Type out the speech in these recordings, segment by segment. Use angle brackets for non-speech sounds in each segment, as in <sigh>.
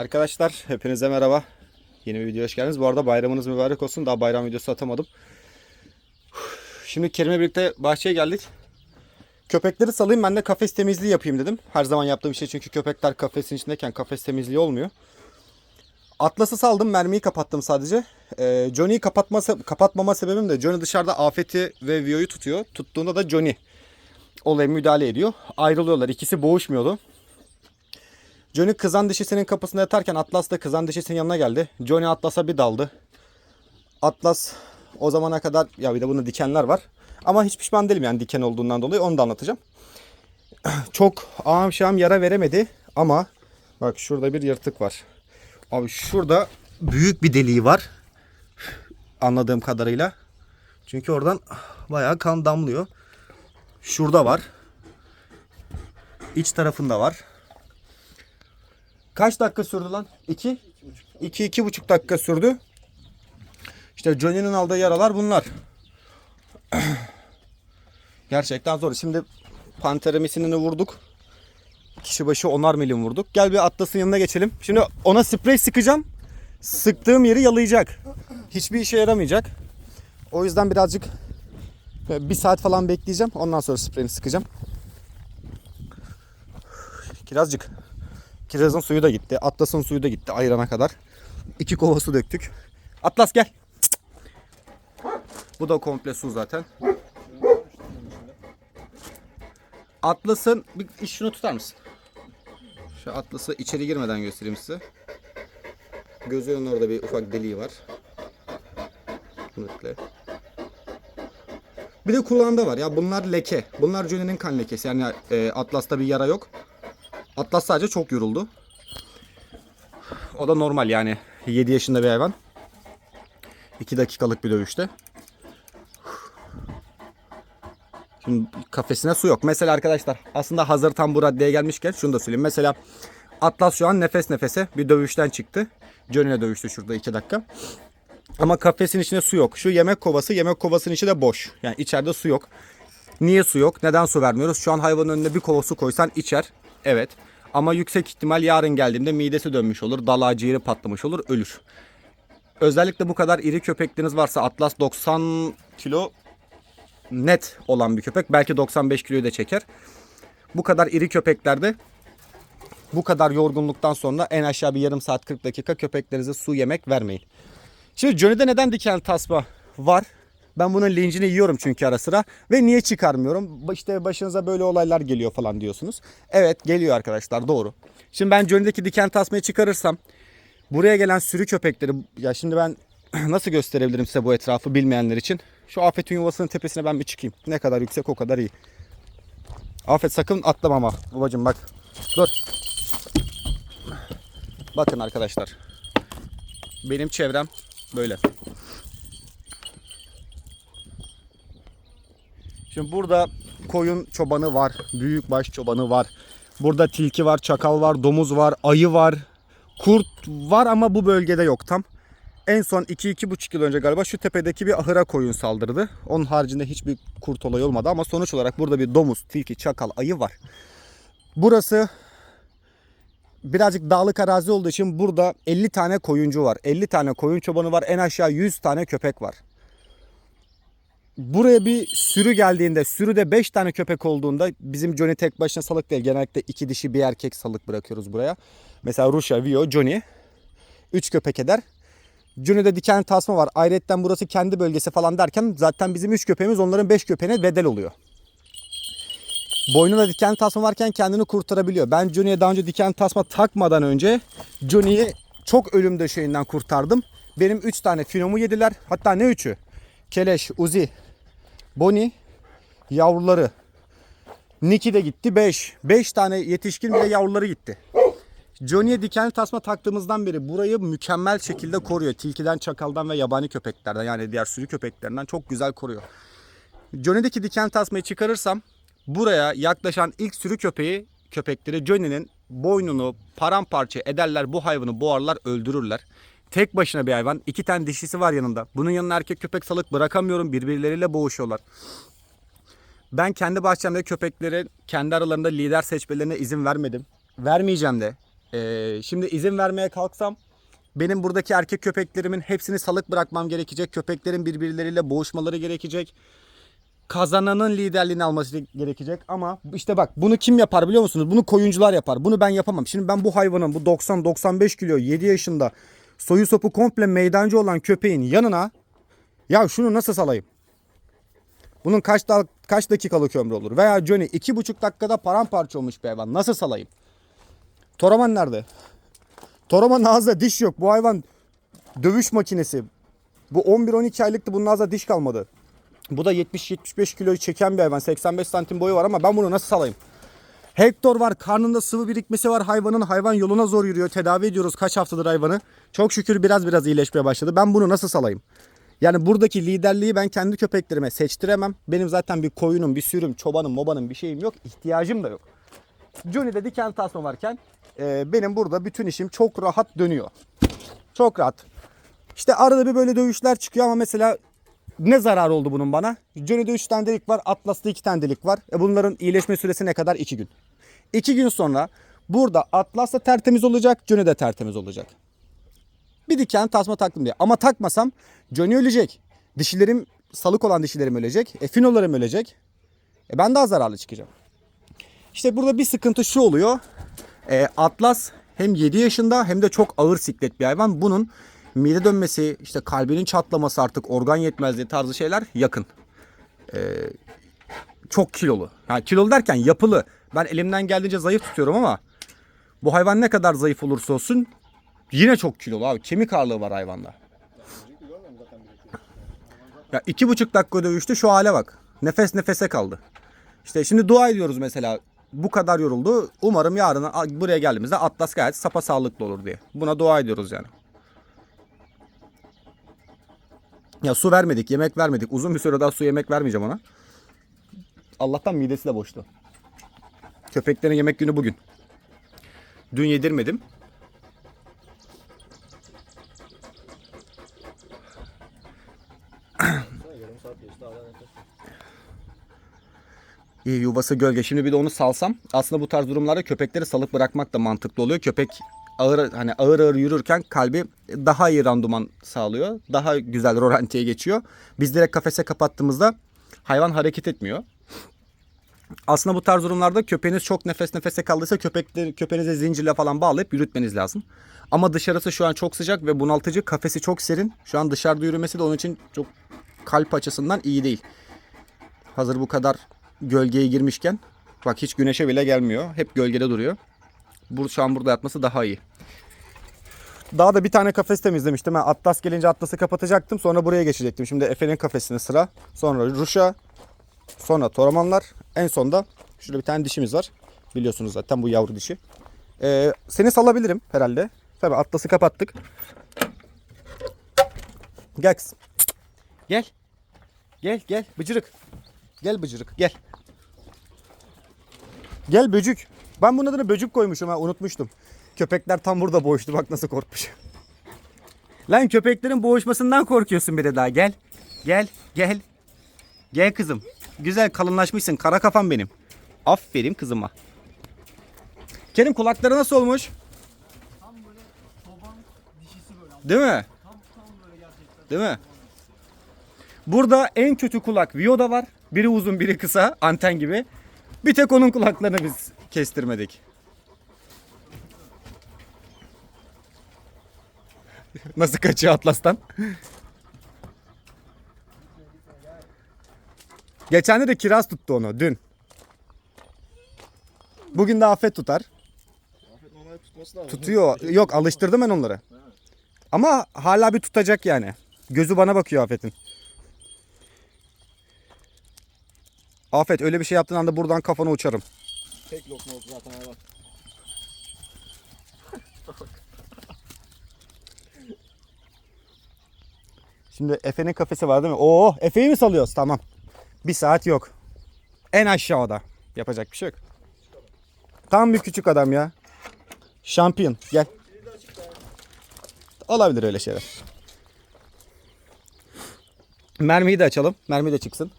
Arkadaşlar hepinize merhaba. Yeni bir videoya hoş geldiniz. Bu arada bayramınız mübarek olsun. Daha bayram videosu atamadım. Şimdi Kerim'le birlikte bahçeye geldik. Köpekleri salayım ben de kafes temizliği yapayım dedim. Her zaman yaptığım şey çünkü köpekler kafesin içindeyken kafes temizliği olmuyor. Atlas'ı saldım mermiyi kapattım sadece. Ee, Johnny'yi kapatma, kapatmama sebebim de Johnny dışarıda Afet'i ve Vio'yu tutuyor. Tuttuğunda da Johnny olaya müdahale ediyor. Ayrılıyorlar. İkisi boğuşmuyordu. Johnny kızan dişisinin kapısında yatarken Atlas da kızan dişisinin yanına geldi. Johnny Atlas'a bir daldı. Atlas o zamana kadar ya bir de bunda dikenler var. Ama hiç pişman değilim yani diken olduğundan dolayı onu da anlatacağım. <clears throat> Çok ağam şam yara veremedi ama bak şurada bir yırtık var. Abi şurada büyük bir deliği var. Anladığım kadarıyla. Çünkü oradan bayağı kan damlıyor. Şurada var. İç tarafında var. Kaç dakika sürdü lan? 2? 2 iki, buçuk dakika sürdü. İşte Johnny'nin aldığı yaralar bunlar. <clears throat> Gerçekten zor. Şimdi panteramisini vurduk. Kişi başı 10'ar milim vurduk. Gel bir Atlas'ın yanına geçelim. Şimdi ona sprey sıkacağım. Sıktığım yeri yalayacak. Hiçbir işe yaramayacak. O yüzden birazcık e, bir saat falan bekleyeceğim. Ondan sonra spreyini sıkacağım. Kirazcık. Kirazın suyu da gitti. Atlas'ın suyu da gitti ayırana kadar. İki kova su döktük. Atlas gel. Bu da komple su zaten. Atlas'ın bir şunu tutar mısın? Şu Atlas'ı içeri girmeden göstereyim size. Gözünün orada bir ufak deliği var. Kesinlikle. Bir de kulağında var ya bunlar leke. Bunlar Johnny'nin kan lekesi. Yani e, Atlas'ta bir yara yok. Atlas sadece çok yoruldu. O da normal yani. 7 yaşında bir hayvan. 2 dakikalık bir dövüşte. Şimdi kafesine su yok. Mesela arkadaşlar aslında hazır tam bu raddeye gelmişken şunu da söyleyeyim. Mesela Atlas şu an nefes nefese bir dövüşten çıktı. Johnny'le dövüştü şurada 2 dakika. Ama kafesin içinde su yok. Şu yemek kovası, yemek kovasının içi de boş. Yani içeride su yok. Niye su yok? Neden su vermiyoruz? Şu an hayvanın önüne bir kova su koysan içer. Evet. Ama yüksek ihtimal yarın geldiğinde midesi dönmüş olur. Dalağı ciğeri patlamış olur. Ölür. Özellikle bu kadar iri köpekleriniz varsa Atlas 90 kilo net olan bir köpek. Belki 95 kiloyu da çeker. Bu kadar iri köpeklerde bu kadar yorgunluktan sonra en aşağı bir yarım saat 40 dakika köpeklerinize su yemek vermeyin. Şimdi Johnny'de neden diken tasma var? Ben bunun lincini yiyorum çünkü ara sıra. Ve niye çıkarmıyorum? İşte başınıza böyle olaylar geliyor falan diyorsunuz. Evet geliyor arkadaşlar doğru. Şimdi ben Johnny'deki diken tasmayı çıkarırsam buraya gelen sürü köpekleri ya şimdi ben <clears throat> nasıl gösterebilirim size bu etrafı bilmeyenler için? Şu Afet'in yuvasının tepesine ben bir çıkayım. Ne kadar yüksek o kadar iyi. Afet sakın atlama ama babacım bak. Dur. Bakın arkadaşlar. Benim çevrem böyle. Şimdi burada koyun çobanı var, büyükbaş çobanı var. Burada tilki var, çakal var, domuz var, ayı var, kurt var ama bu bölgede yok tam. En son 2-2,5 yıl önce galiba şu tepedeki bir ahıra koyun saldırdı. Onun haricinde hiçbir kurt olayı olmadı ama sonuç olarak burada bir domuz, tilki, çakal, ayı var. Burası birazcık dağlık arazi olduğu için burada 50 tane koyuncu var. 50 tane koyun çobanı var. En aşağı 100 tane köpek var. Buraya bir sürü geldiğinde, sürüde 5 tane köpek olduğunda bizim Johnny tek başına salık değil. Genellikle iki dişi bir erkek salık bırakıyoruz buraya. Mesela Rusya, Vio, Johnny 3 köpek eder. Johnny'de diken tasma var. Ayrıca burası kendi bölgesi falan derken zaten bizim 3 köpeğimiz onların 5 köpeğine bedel oluyor. Boynuna diken tasma varken kendini kurtarabiliyor. Ben Johnny'ye daha önce diken tasma takmadan önce Johnny'yi çok ölüm döşeğinden kurtardım. Benim 3 tane finomu yediler. Hatta ne 3'ü? Keleş, Uzi, Bonnie, yavruları. Niki de gitti 5. 5 tane yetişkin bile yavruları gitti. Johnny'ye dikenli tasma taktığımızdan beri burayı mükemmel şekilde koruyor. Tilkiden, çakaldan ve yabani köpeklerden yani diğer sürü köpeklerinden çok güzel koruyor. Johnny'deki diken tasmayı çıkarırsam buraya yaklaşan ilk sürü köpeği köpekleri Johnny'nin boynunu paramparça ederler. Bu hayvanı boğarlar, öldürürler. Tek başına bir hayvan. iki tane dişisi var yanında. Bunun yanına erkek köpek salık bırakamıyorum. Birbirleriyle boğuşuyorlar. Ben kendi bahçemde köpekleri kendi aralarında lider seçmelerine izin vermedim. Vermeyeceğim de. Ee, şimdi izin vermeye kalksam benim buradaki erkek köpeklerimin hepsini salık bırakmam gerekecek. Köpeklerin birbirleriyle boğuşmaları gerekecek. Kazananın liderliğini alması gerekecek ama işte bak bunu kim yapar biliyor musunuz? Bunu koyuncular yapar. Bunu ben yapamam. Şimdi ben bu hayvanın bu 90-95 kilo 7 yaşında soyu sopu komple meydancı olan köpeğin yanına ya şunu nasıl salayım? Bunun kaç da, kaç dakikalık ömrü olur? Veya Johnny iki buçuk dakikada paramparça olmuş bir hayvan. Nasıl salayım? Toraman nerede? Toraman'ın ağzında diş yok. Bu hayvan dövüş makinesi. Bu 11-12 aylıktı bunun ağzında diş kalmadı. Bu da 70-75 kiloyu çeken bir hayvan. 85 santim boyu var ama ben bunu nasıl salayım? Hector var. Karnında sıvı birikmesi var hayvanın. Hayvan yoluna zor yürüyor. Tedavi ediyoruz kaç haftadır hayvanı. Çok şükür biraz biraz iyileşmeye başladı. Ben bunu nasıl salayım? Yani buradaki liderliği ben kendi köpeklerime seçtiremem. Benim zaten bir koyunum, bir sürüm, çobanım, mobanım bir şeyim yok. İhtiyacım da yok. Johnny'de diken tasma varken e, benim burada bütün işim çok rahat dönüyor. Çok rahat. İşte arada bir böyle dövüşler çıkıyor ama mesela ne zarar oldu bunun bana? Johnny'de 3 tane delik var, Atlas'ta 2 tane delik var. E bunların iyileşme süresi ne kadar? 2 gün. 2 gün sonra burada Atlas da tertemiz olacak, Johnny de tertemiz olacak. Bir diken tasma taktım diye. Ama takmasam Johnny ölecek. Dişilerim, salık olan dişilerim ölecek. E finolarım ölecek. E ben daha zararlı çıkacağım. İşte burada bir sıkıntı şu oluyor. E, Atlas hem 7 yaşında hem de çok ağır siklet bir hayvan. Bunun mide dönmesi, işte kalbinin çatlaması artık organ yetmezliği tarzı şeyler yakın. E, çok kilolu. Yani kilolu derken yapılı. Ben elimden geldiğince zayıf tutuyorum ama bu hayvan ne kadar zayıf olursa olsun yine çok kilolu abi. Kemik ağırlığı var hayvanda. Ya iki buçuk dakika dövüştü şu hale bak. Nefes nefese kaldı. İşte şimdi dua ediyoruz mesela. Bu kadar yoruldu. Umarım yarın buraya geldiğimizde Atlas gayet sapa sağlıklı olur diye. Buna dua ediyoruz yani. Ya su vermedik, yemek vermedik. Uzun bir süre daha su yemek vermeyeceğim ona. Allah'tan midesi de boştu. Köpeklerin yemek günü bugün. Dün yedirmedim. İyi yuvası gölge. Şimdi bir de onu salsam aslında bu tarz durumlarda köpekleri salık bırakmak da mantıklı oluyor. Köpek ağır hani ağır ağır yürürken kalbi daha iyi randuman sağlıyor. Daha güzel rolantiye geçiyor. Biz direkt kafese kapattığımızda hayvan hareket etmiyor. Aslında bu tarz durumlarda köpeğiniz çok nefes nefese kaldıysa köpekleri, köpeğinize zincirle falan bağlayıp yürütmeniz lazım. Ama dışarısı şu an çok sıcak ve bunaltıcı. Kafesi çok serin. Şu an dışarıda yürümesi de onun için çok kalp açısından iyi değil. Hazır bu kadar gölgeye girmişken bak hiç güneşe bile gelmiyor. Hep gölgede duruyor. Bu şu an burada yatması daha iyi. Daha da bir tane kafes temizlemiştim. Ben Atlas gelince Atlas'ı kapatacaktım. Sonra buraya geçecektim. Şimdi Efe'nin kafesine sıra. Sonra Ruşa. Sonra Toramanlar. En sonda şurada bir tane dişimiz var. Biliyorsunuz zaten bu yavru dişi. Ee, seni salabilirim herhalde. Tabii Atlas'ı kapattık. Gel kızım. Gel. Gel gel bıcırık. Gel bıcırık gel. Gel böcük. Ben bunun adını böcük koymuşum ha unutmuştum. Köpekler tam burada boğuştu bak nasıl korkmuş. Lan köpeklerin boğuşmasından korkuyorsun bir de daha gel. Gel gel. Gel kızım. Güzel kalınlaşmışsın kara kafam benim. Aferin kızıma. Kerim kulakları nasıl olmuş? Değil mi? Değil mi? Burada en kötü kulak Vio'da var. Biri uzun biri kısa anten gibi. Bir tek onun kulaklarını biz kestirmedik. Nasıl kaçıyor Atlas'tan? Geçen de kiraz tuttu onu dün. Bugün de afet tutar. Normal tutması lazım. Tutuyor. Yok alıştırdım ben onları. Ama hala bir tutacak yani. Gözü bana bakıyor Afet'in. Afet öyle bir şey yaptığın anda buradan kafana uçarım. Tek lokma oldu zaten hayvan. Şimdi Efe'nin kafesi var değil mi? Oo, Efe'yi mi salıyoruz? Tamam. Bir saat yok. En aşağıda. Yapacak bir şey yok. Tam bir küçük adam ya. Şampiyon. Gel. Olabilir öyle şeyler. Mermiyi de açalım. Mermi de çıksın.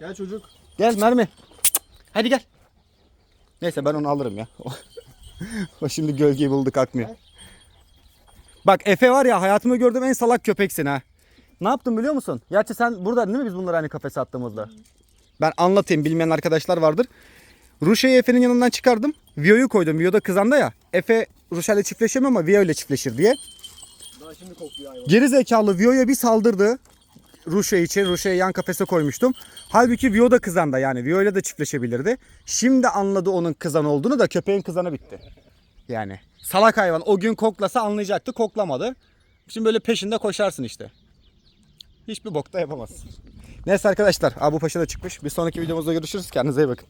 Gel çocuk. Gel Mermi. Hadi gel. Neyse ben onu alırım ya. <laughs> <laughs> o şimdi gölgeyi buldu kalkmıyor. Bak Efe var ya hayatımda gördüğüm en salak köpeksin ha. Ne yaptın biliyor musun? Gerçi sen burada değil mi biz bunları hani kafese attığımızda? Ben anlatayım bilmeyen arkadaşlar vardır. Ruşe'yi Efe'nin yanından çıkardım. Vio'yu koydum. Vio da kızanda ya. Efe Ruşel'le çiftleşemiyor ama Vio ile çiftleşir diye. Daha şimdi kokluyor hayvan. Geri zekalı Vio'ya bir saldırdı. Ruşe için. Ruşe'yi yan kafese koymuştum. Halbuki Vio da kızanda yani. Vio ile de çiftleşebilirdi. Şimdi anladı onun kızan olduğunu da köpeğin kızanı bitti. Yani salak hayvan o gün koklasa anlayacaktı. Koklamadı. Şimdi böyle peşinde koşarsın işte. Hiçbir bokta yapamazsın. Neyse arkadaşlar. Abu Paşa da çıkmış. Bir sonraki videomuzda görüşürüz. Kendinize iyi bakın.